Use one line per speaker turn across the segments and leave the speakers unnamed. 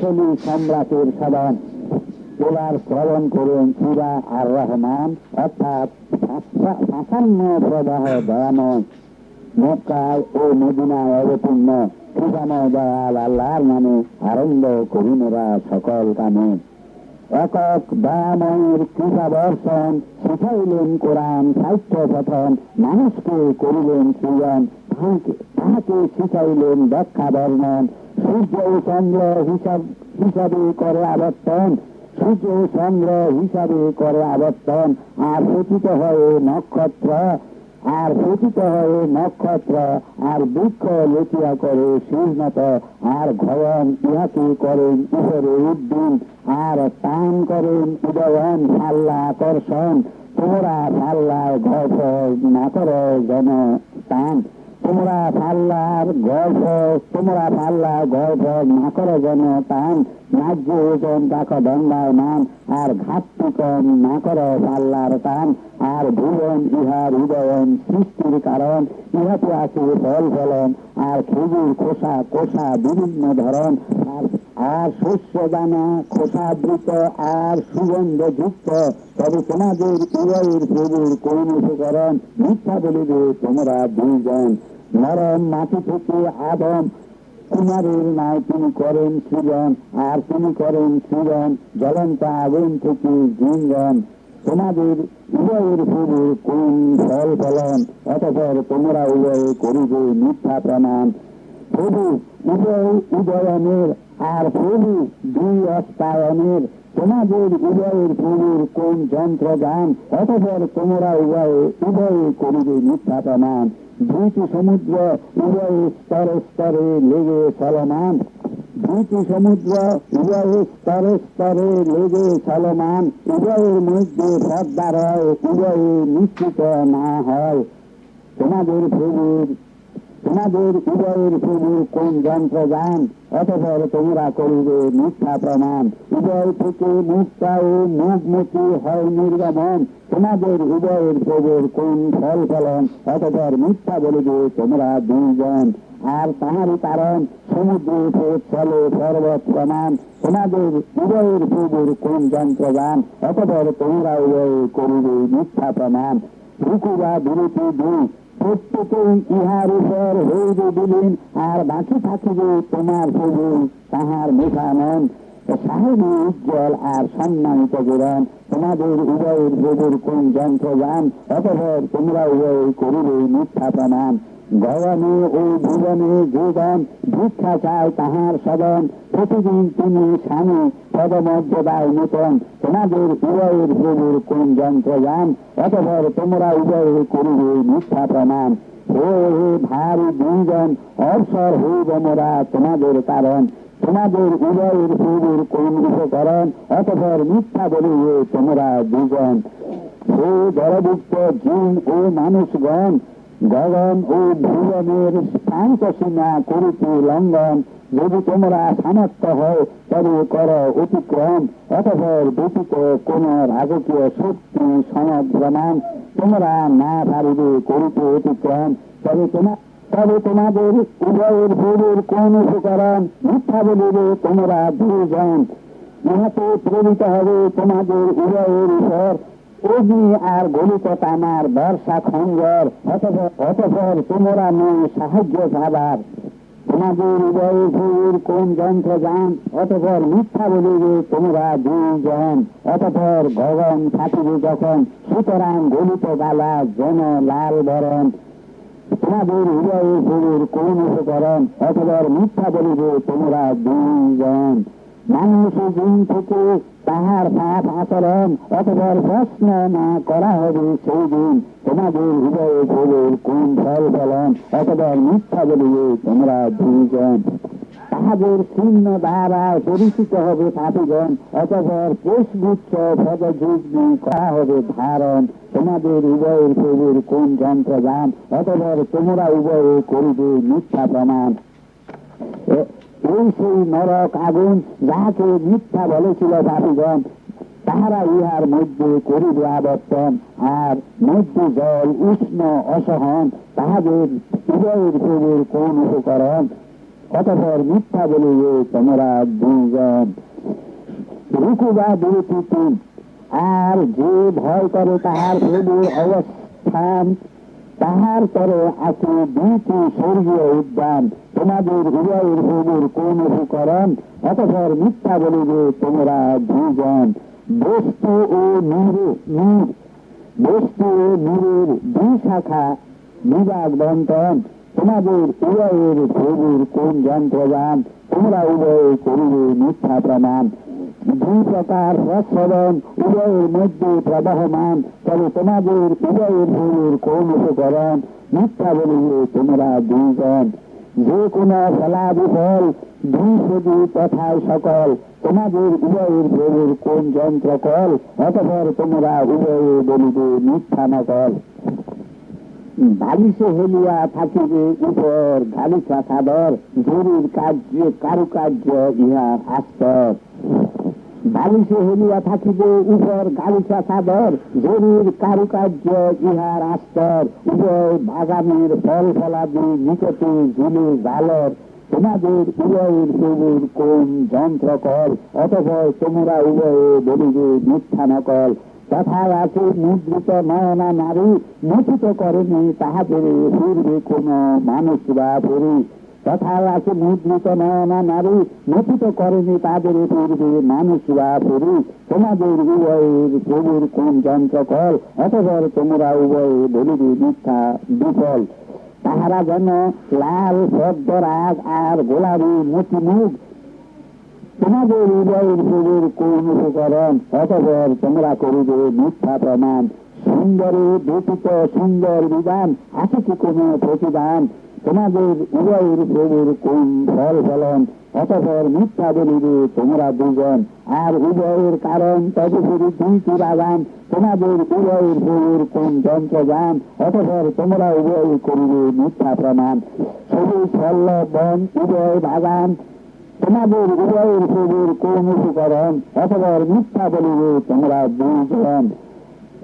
পাকশালী সম্রাটের সাধন এবার শ্রবণ করুন সুরা আর রহমান অর্থাৎ প্রবাহ দয়াময়। মক্কায় ও মদিনায় অবতীর্ণ দয়াল আল্লাহর নামে আরম্ভ সকল কামে। একক দয়াময়ের শিখাইলেন কোরআন, সাহিত্য পঠন, মানুষকে করিলেন সৃজন তাহাকে শিখাইলেন ব্যাখ্যা বর্ণন সূর্য ও চন্দ্র হিসাব হিসাবে করে আবর্তন সূর্য ও চন্দ্র হিসাবে করে আবর্তন আর পতিত হয়ে নক্ষত্র আর পতিত হয়ে নক্ষত্র আর বৃক্ষ লুচিয়া করে শীর্ণত আর ভবন ইহাকে করেন উপরে উদ্দিন আর টান করেন উদয়ন পাল্লা আকর্ষণ তোমরা পাল্লার গল্প না করো যেন টান তোমরা পাল্লার গল্প, তোমরা পাল্লার গল্প না করো যেন টান ন্যায্য ওজন দেখো দণ্ডায় মান আর ঘাটতি না করো পাল্লার টান আর ভুবন ইহার উদয়ন সৃষ্টির কারণ। ইহাতে আছে ফল ফলন আর খেজুর খোসা কোষা বিভিন্ন ধরন। আর আর শস্য দানা খোসাবৃত আর সুগন্ধ যুক্ত তবে তোমাদের উভয়ের প্রভুর উপকরণ মিথ্যা বলিবে তোমরা দুইজন। নরম মাটি থেকে আদম। কুমারের ন্যায় তিনি করেন সৃজন, আর তিনি করেন সৃজন, জ্বলন্ত আগুন থেকে জিনজন তোমাদের উভয়ের প্রভুর কোন ফল ফলন, অতপর তোমরা উভয়ে করিবে মিথ্যা প্রমাণ। প্রভু উভয় উদয়নের, আর প্রভু দুই অস্তায়নের। তোমাদের উভয়ের প্রভুর কোন যন্ত্র গান অতপর তোমরা উভয়ে উভয়ে করিবে মিথ্যা প্রমাণ। দুইটি সমুদ্র উভয়ে স্তরে স্তরে লেগে চলমান। দুইটি সমুদ্র উভয়ে স্তরে স্তরে লেগে চলমান। উভয়ের মধ্যে পদ্মার হয়, উভয়ে নিশ্চিত না হয়। তোমাদের প্রভুর তোমাদের উভয়ের প্রভু কোন যন্ত্র যান অতপর তোমরা করিবে মিথ্যা প্রমাণ। উভয় থেকে মুক্তা ও মুখমুখী হয় নির্গমন। তোমাদের উভয়ের প্রভুর কোন ফল ফলন, অতপর মিথ্যা বলিবে তোমরা দুইজন। আর তাহারই কারণ সমুদ্রের উপর চলে পর্বত প্রমাণ তোমাদের উভয়ের প্রভুর কোন যন্ত্র যান অতপর তোমরা উভয়ে করিবে মিথ্যা প্রমাণ। হুকুরা বিরতি দুই, প্রত্যেকেই ইহার উপর হইবে দিলেন আর বাকি থাকিবে তোমার প্রভু, তাহার মেঘানন সাহেব উজ্জ্বল আর সম্মানিত গুরন তোমাদের উভয়ের প্রভুর কোন যন্ত্র যান অতপর তোমরা উভয় করিবে মিথ্যা প্রমাণ। গগনে ও ভুবনে যোগন, ভিক্ষা চায় তাহার সদন প্রতিদিন তিনি স্বামী পদমর্যাদায় নূতন তোমাদের উভয়ের প্রভুর কোন যন্ত্র যান অতপর তোমরা উভয়ে করিবে মিথ্যা প্রমাণ। হে হে ভারী দুইজন, অবসর হইব মোরা তোমাদের কারণ। তোমাদের উভয়ের প্রভুর কোন উপকরণ অতপর মিথ্যা বলিবে তোমরা দুজন, হে দরভুক্ত জিন ও মানুষগণ, গগন ও ভুবনের শান্ত সীমা করিতে লঙ্ঘন, যদি তোমরা সামর্থ্য হও, তবে কর অতিক্রম, অতপর ব্যতীত কোন রাজকীয় শক্তি সনদ তোমরা না পারিবে করিতে অতিক্রম, তবে তোমার তবে তোমাদের উভয়ের ভুলের কোন উপকরণ মিথ্যা বলিবে তোমরা দুজন ইহাতে প্রেরিত হবে তোমাদের উভয়ের উপর। অগ্নি আর গলিত তামার বর্ষা খঞ্জর অতপর তোমরা নয়, সাহায্য পাবার। তোমাদের উভয় ভূর কোন যন্ত্র যান অতপর মিথ্যা বলিবে তোমরা দুইজন অতপর গগন থাকিবে যখন। সুতরাং গলিত গালা জন লাল বরণ। তোমাদের উভয় ভূর কোন উপকরণ অতপর মিথ্যা বলিবে তোমরা দুইজন। মানুষ দিন থেকে তাহার পাপ আচরণ অতপর প্রশ্ন না করা হবে সেই দিন তোমাদের হৃদয়ে ফুলের কোন ফল ফলন, অতপর মিথ্যা বলিবে তোমরা দুইজন। তাহাদের শূন্য দ্বারা পরিচিত হবে পাপিগণ, অতপর কেশগুচ্ছ পদযুগ্নি করা হবে ধারণ। তোমাদের উভয়ের প্রভুর কোন যন্ত্র যান অতপর তোমরা উভয়ে করিবে মিথ্যা প্রমাণ। এই সেই নরক আগুন যাহাকে মিথ্যা বলেছিল পাপিগণ, তাহারা ইহার মধ্যে করিবে আবর্তন, আর মধ্যে জল, উষ্ণ, অসহন, তাহাদের উভয়ের প্রভুর কোন উপকরণ? অতপর মিথ্যা বলিবে তোমরা দুজন রুকু বা বিরতিতে আর যে ভয় করে তাহার প্রভুর অবস্থান, তাহার পরে আছে দুইটি স্বর্গীয় উদ্যান। তোমাদের হৃদয়ের প্রভুর কোন উপকরণ অতপর মিথ্যা বলিবে তোমরা দুজন বস্তু ও নূর বস্তু ও নূরের দুই শাখা বিভাগ বন্টন তোমাদের উভয়ের প্রভুর কোন যন্ত্রযান? তোমরা উভয়ে করিবে মিথ্যা প্রমাণ। দুই প্রকার প্রচ্ছদন উভয়ের মধ্যে প্রবাহমান, তবে তোমাদের উভয়ের ভূমির কোন উপকরণ মিথ্যা বলিবে তোমরা দুইজন। যে কোনো ফল, দুই সদি তথায় সকল, তোমাদের উভয়ের প্রভুর কোন যন্ত্র কল, অতপর তোমরা উভয়ে বলিবে মিথ্যা নকল। বালিশে হেলিয়া থাকিবে উপর গালিচা চাদর জরুর কার্য, কারুকার্য, ইহার আস্তর। বালিশে হেলিয়া থাকিবে উপর গালিচা চাদর জরুর কারুকার্য, ইহার আস্তর উভয় বাগানের ফল ফলাদি, নিকটে ঝুলে জালর। তোমাদের উভয়ের প্রভুর কোন যন্ত্র কল অতপর তোমরা উভয়ে বলিবে, মিথ্যা নকল। তথা আছে মুদ্রিত নয়না নারী মুঠিত করেনি তাহাদের পূর্বে কোন মানুষ বা পুরী তথা আছে মুদ্রিত নয়না নারী মুঠিত করেনি তাদের পূর্বে মানুষ বা পুরী তোমাদের উভয়ের প্রভুর কোন যন্ত্র কল অতপর তোমরা উভয়ে বলিবে, মিথ্যা, বিফল। তাহারা যেন লাল সদ্যরাগ আর গোলাপি মুখি তোমাদের হৃদয়ের প্রভুর কোন উপকরণ? অতপর তোমরা করিবে মিথ্যা প্রমাণ। সুন্দরে, ব্যতীত সুন্দর বিধান, আছে কি কোনো প্রতিদান? তোমাদের উভয়ের প্রভুর কোন ফল ফলন, অতপর মিথ্যা বলিবে তোমরা দুজন। আর উভয়ের কারণ তদুপরি দুইটি বাগান, তোমাদের উভয়ের প্রভুর কোন যন্ত্রযান অতপর তোমরা উভয় করিবে মিথ্যা প্রমাণ। সবুজ ফল, বন, উভয় বাগান, তোমাদের উভয়ের প্রভুর কোন উপকরণ অথবা মিথ্যা বলিবে তোমরা দুজন।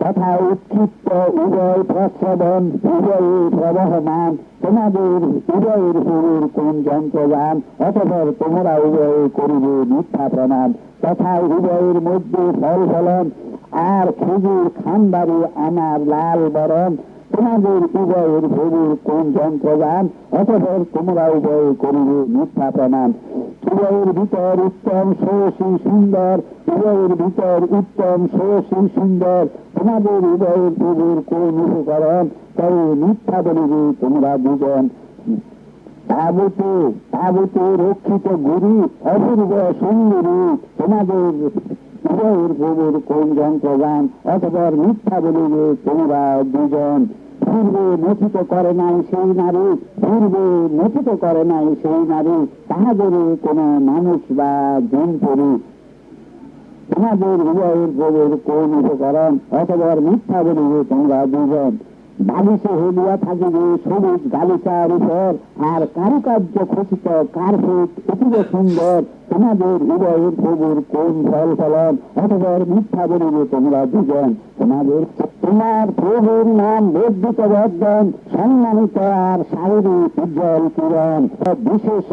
তথা উৎক্ষিপ্ত উভয় প্রচ্ছদন উভয়ে প্রবহমান। তোমাদের উভয়ের প্রভুর কোন যন্ত্রযান অতপর তোমরা উভয়ে করিবে মিথ্যা প্রমাণ। তথা উভয়ের মধ্যে ফল ফলন আর খেজুর খানবাড়ি আমার লাল বরণ। তোমাদের উভয়ের প্রভুর কোন যন্ত্রযান অতপর তোমরা উভয়ে করিবে মিথ্যা প্রমাণ। উভয়ের ভিতর উত্তম সৌসী সুন্দর উভয়ের ভিতর উত্তম সৌসী সুন্দর। তোমাদের উভয়ের প্রভুর কোন উপকরণ তবে মিথ্যা বলিবে তোমরা দুজন তাবুতে তাবুতে রক্ষিত গুরু, অপূর্ব সুন্দরী, তোমাদের উভয়ের প্রভুর কোন যন্ত্রগান অতপর মিথ্যা বলিবে তোমরা দুজন পূর্বে নথিত করে নাই সেই নারী, পূর্বে নথিত করে নাই সেই নারী, তাহাদের কোন মানুষ বা জন্তুরী তোমাদের উভয়ের প্রভুর কোন উপকরণ অতপর মিথ্যা বলিবে তোমরা দুজন বালিশে হেলিয়া থাকিবে সবুজ গালিচার উপর আর কারুকার্য খচিত কার্পেট অতীব সুন্দর তোমাদের উভয়ের প্রভুর কোন ফল ফলন অতপর মিথ্যা বলিবে তোমরা দুজন তোমাদের তোমার প্রভুর নাম বর্ধিত বর্ধন সম্মানিত আর শারীরিক উজ্জ্বল কিরণ বিশেষ